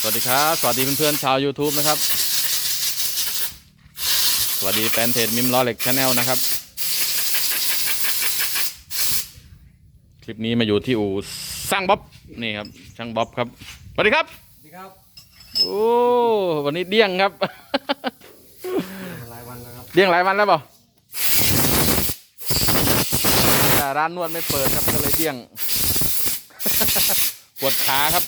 สวัสดีครับ สวัสดีเพื่อนๆชาว YouTube นะครับ สวัสดีแฟนเพจมิมล้อเหล็กชาแนลนะครับ คลิปนี้มาอยู่ที่อู่สร้างบ๊อบนี่ครับช่างบ๊อบครับสวัสดีครับสวัสดีครับโอ้วันนี้เดี้ยงครับ หลายวันแล้วครับเดี้ยงหลายวันแล้วเปล่าแต่ร้านนวดไม่เปิดครับก็เลยเดี้ยงปวดขาครับ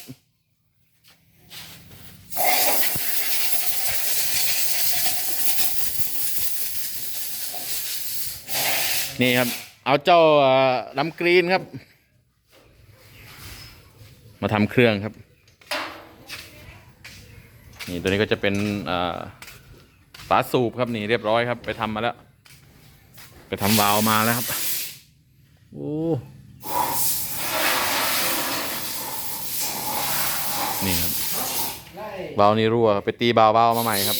นี่ครับ เอาเจ้าลำกรีนครับ มาทำเครื่องครับ นี่ตัวนี้ก็จะเป็นฝาสูบครับนี่เรียบร้อยครับ ไปทำมาแล้ว ไปทำวาล์วมาแล้วครับ โอ้นี่ครับวาล์วนี่รั่ว ไปตีบาลวาล์วมาใหม่ครับ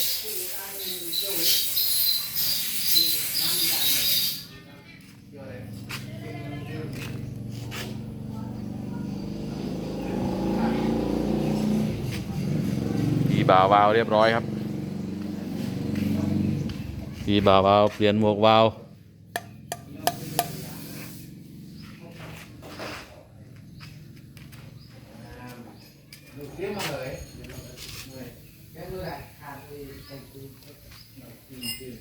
บาววาวเรียบร้อยครับตีบาววาวเปลี่ยนหมวกวาล์วดูเรียกมาเลยแค่รู้ได้ขาดไปเป็นคือจริงจริง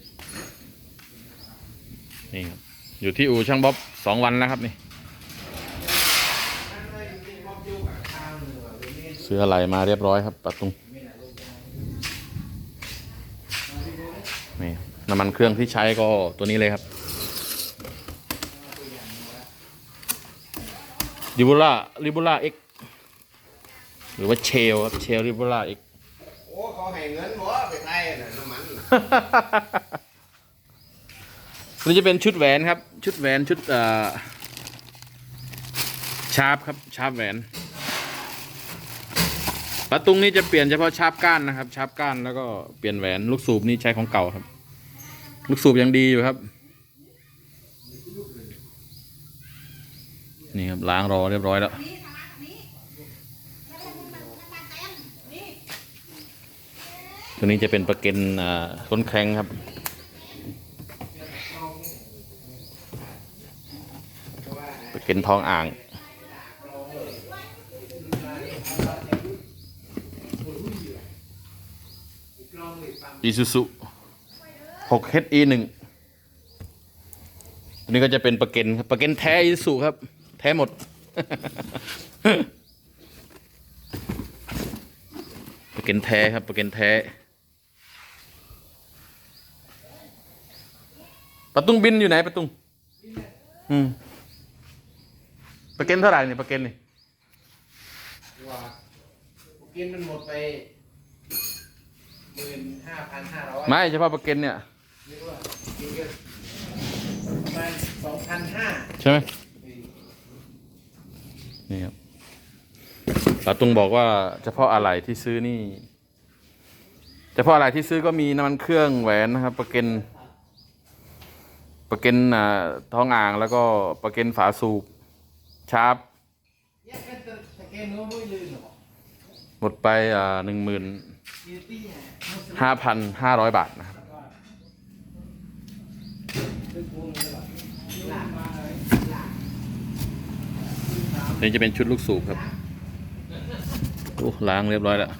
นี่ครับ อยู่ที่อู่ช่างบ๊อบสองวันแล้วครับนี่ เสื้ออะไรมาเรียบร้อยครับปัดตุง นี่น้ำมันเครื่องที่ใช้ก็ตัวนี้เลยครับริบูล่าริบูล่าเอ็กหรือว่าเชลครับเชลริบูล่าเอ็กโอ้เขาให้เงินบ่ไปไทยน่ะน้ำมันน่ะนี่จะเป็นชุดแหวนครับ ชุดแหวนชุดเอ่อชาร์ปครับชาร์ปแหวนประตุงนี่จะเปลี่ยนเฉพาะชาร์ปก้านนะครับ ชาร์ปก้านแล้วก็เปลี่ยนแหวนลูกสูบนี่ใช้ของเก่าครับ ลูกสูบยังดีอยู่ครับ นี่ครับล้างรอเรียบร้อยแล้วตัวนี้จะเป็นประเก็นอ่าต้นแข็งครับประเก็นทองอ่างอีซูซุ 6 HE 1ตัวนี้ก็จะเป็นประเก็นครับประเก็นแท้อีซูซุครับ แท้หมด ประเก็นแท้ครับประเก็นแท้ ประตุงบินอยู่ไหนประตุงอืมประเก็นเท่าไหร่เนี่ยประเก็นนี่ว่ากินมันหมดไปหมื่นห้าพันห้าร้อยไม่เฉพาะประเก็นเนี่ย ไม่รู้ว่าเยอะประมาณสองพันห้าใช่ไหมนี่ครับปาตุงบอกว่าเฉพาะอะไรที่ซื้อนี่เฉพาะอะไรที่ซื้อก็มีน้ำมันเครื่องแหวนนะครับประเก็นประเก็นอ่าท้องอ่างแล้วก็ประเก็นฝาสูบชาร์ปหมดไปอ่าหนึ่งหมื่นห้าพันห้าร้อยบาทนะครับ นี่จะเป็นชุดลูกสูบครับโอ้ล้างเรียบร้อยแล้ว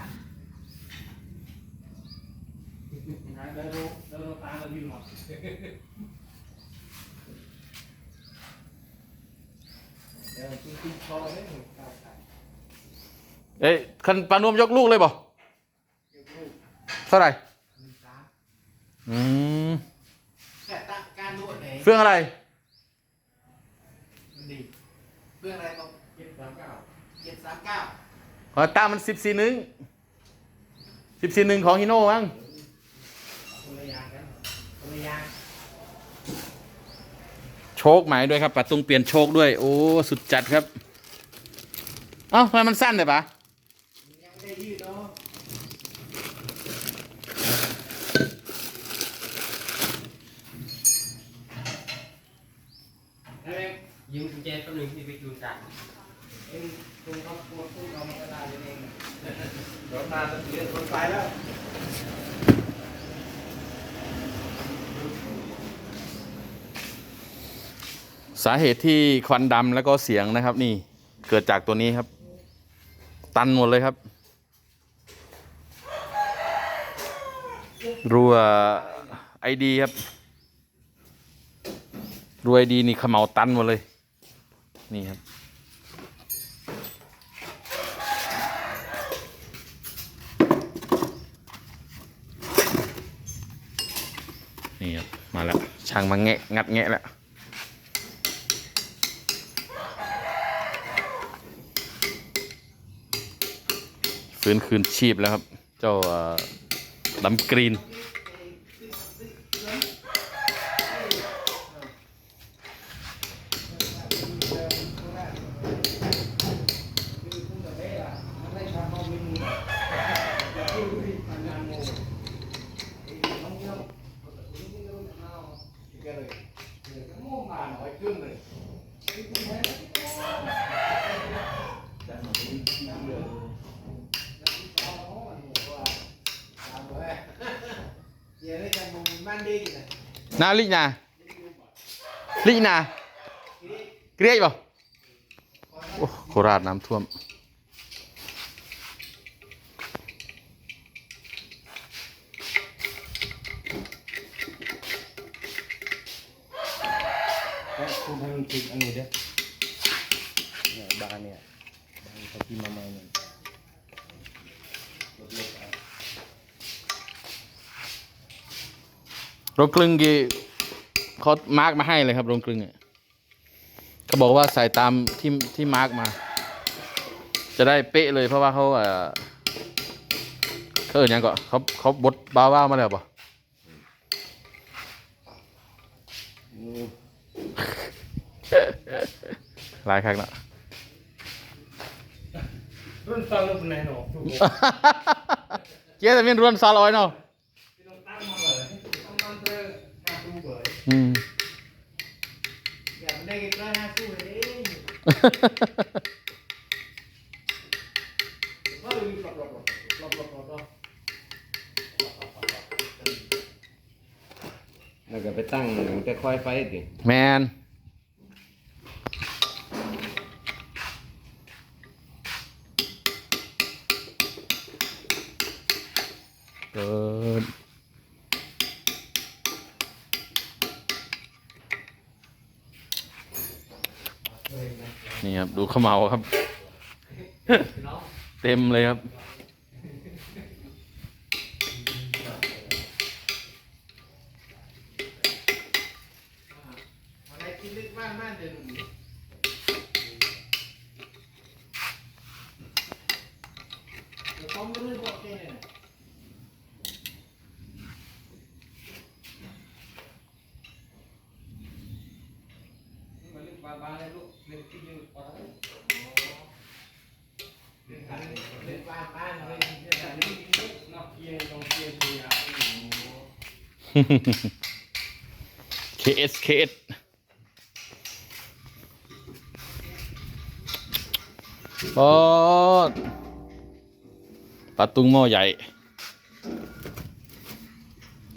เอ้ยคันปานวมยกลูกเลยบ่เท่าไหร่อืม แต่ตาการนวดไหน เฟื่องอะไรมันดีเรื่องอะไรต้องเจ็ดสามเก้าเจ็ดสามเก้าขอตามมันสิบสี่หนึ่งสิบสี่หนึ่งของฮิโน่มั้งคนละอย่างกันคนละอย่างโชคใหม่ด้วยครับปัดตุงเปลี่ยนโชคด้วย โอ้สุดจัดครับ เอ้าทำไมมันสั้นเลยปะยังไม่ได้ยืดเนาะ ยืมกุญแจตัวหนึ่งที่ไปจูนจ่ายเอ็งคุณเขาคุณคุณเราไม่ได้เองรถมาเรียนรถไฟแล้วสาเหตุที่ควันดำแล้วก็เสียงนะครับ นี่เกิดจากตัวนี้ครับ ตันหมดเลยครับรัวไอดีครับ รวไอดีนี่เขมเหลาตันหมดเลย นี่ครับ นี่ครับ มาแล้ว ช่างมาแงะ งัดแงะแล้วฟื้นคืนชีพแล้วครับ เจ้าดำกรีน เดี๋ยวนี้จะมุมบ้านดีนะ นาลินาลินาเกรียดป่โอ้โคราชน้ำท่วมคุณให้มันติดอันนี้เด้อเนี่ยบานเนี่ยบานเขาที่มาใหม่เนี่ยรถเล็กอะ โรงกลึงกีเขามาร์กมาให้เลยครับโรงกลึงอะเขาบอกว่าใส่ตามที่ที่มาร์กมา จะได้เป๊ะเลยเพราะว่าเขาเออเขาเอ่ยยังก่อนเขาเขาบดบาว่ามาแล้วป่ะอืมหลายครั้งแล้วรุ่นฟังรุ่นไหนหนอถูกเจ๊แต่เป็นรวนซาลอยเนาะ ที่ต้องตั้งมาเลยต้องมันเจอหาดูเบย อืมอย่าไปได้ใกล้ห้าสู้เลยว่าดูหลบหลบหลบหลบหลบหลบแล้วก็ไปตั้งแต่ค่อยไฟดิแมนเกิน นี่ครับ ดูขมเหลาครับ เต็มเลยครับ อะไรกินลึกบ้านบ้านเดินเดี๋ยวผมก็ไม่บอกแกเนี่ย มันเล่นบาบาเลยลูกเล่นที่ยืนพอแล้ว เดินบ้านเดินบ้านบ้านเลยเดินบ้าน นอกเกียร์ตรงเกียร์เกียร์ KS KS ปอดปลาตุงหม้อใหญ่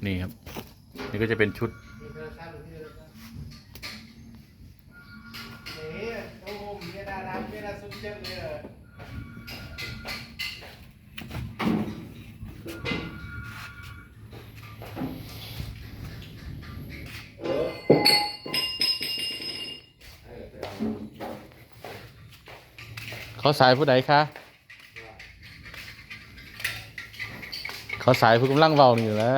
นี่ครับ นี่ก็จะเป็นชุด เขาสายผู้ใดคะเขาสายผู้กำลังเบานี่อยู่แล้ว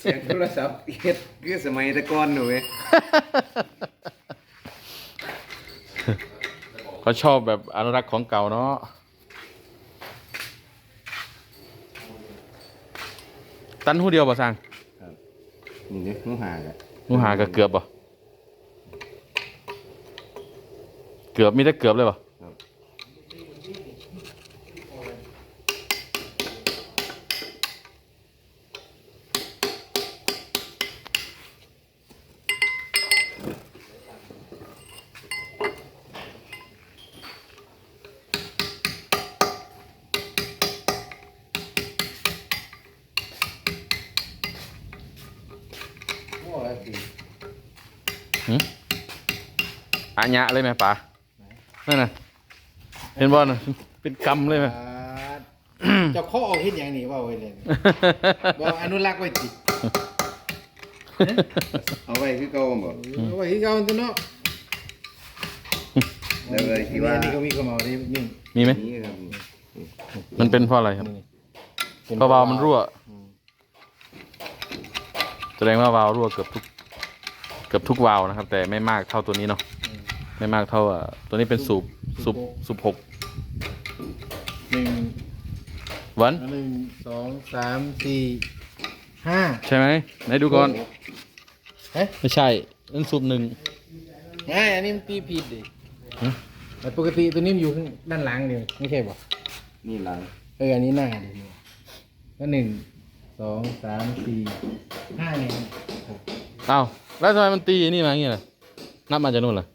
เสียงโทรศัพท์เฮ็ดคือสมัยแตะก่อนหนูเว้ยเขาชอบแบบอนุรักษ์ของเก่าเนาะตันหูเดียวป่ะสังนี่เนี่ยหนูหากอะหนูหากับเกือบป่ะเกือบมีแต่เกือบเลยป่ะอาญะเลยไหมป๋านั่นน่ะเห็นบอลน่ะเป็นกำเลยไหมอ่าเจ้าข้อออกเห็นอย่างนี้ว่าไว้เลยบอกอนุรักษ์ไว้ติเอาไว้คือเก่าบ่เอาไว้ที่เขาตัวเนาะแล้วเลยที่ว่าอันนี้ก็มีกระเหมาได้นี่มีไหมนี่ครับมันเป็นเพราะอะไรครับเป็นเพราะวาล์วมันรั่ว แสดงว่าวาล์วรั่วเกือบทุก เกือบทุกวาล์วนะครับ แต่ไม่มากเท่าตัวนี้เนาะ ไม่มากเท่าอะตัวนี้เป็นสูบสูบสูบหกหนึ่งวันหนึ่งสองสามสี่ห้าใช่ไหมไหนดูก่อนเอ๊ะไม่ใช่นั่นสูบหนึ่งง่ายอันนี้มันตีผิดดิหึแต่ปกติตัวนี้มันอยู่ข้างด้านหลังเดียวไม่ใช่ป่ะนี่หลังเอออันนี้หน้าดิก็หนึ่งสองสามสี่ห้าเนี่ยหกอ้าวแล้วทำไมมันตีนี่มาอย่างเงี้ยล่ะนับมาจากนู่นล่ะ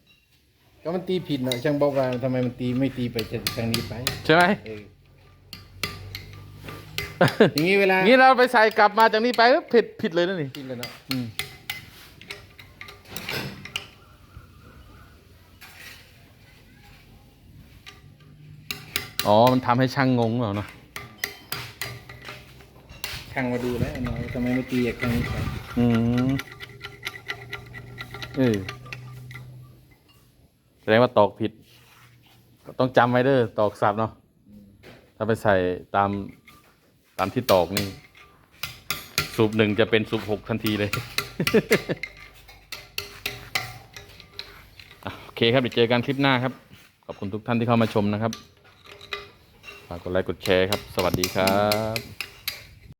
ก็มันตีผิดหน่อยช่างบอกว่าทำไมมันตีไม่ตีไปทางนี้ไปใช่ไหมเอออย่างนี้เวลางี้เราไปใส่กลับมาจากนี้ไปก็ผิดผิดเลยนะนี่ผิดเลยเนาะอืมอ๋อ มันทำให้ช่างงงเหรอเนาะช่างมาดูแล้วเนาะทำไมไม่ตีจากทางนี้ไปอืมเออ แสดงว่าตอกผิด ต้องจำไว้เด้อตอกสับเนาะถ้าไปใส่ตามตามที่ตอกนี่สูบหนึ่งจะเป็นสูบหกทันทีเลยโอเคครับเดี๋ยวเจอกันคลิปหน้าครับ ขอบคุณทุกท่านที่เข้ามาชมนะครับฝากกดไลค์กดแชร์ครับ สวัสดีครับ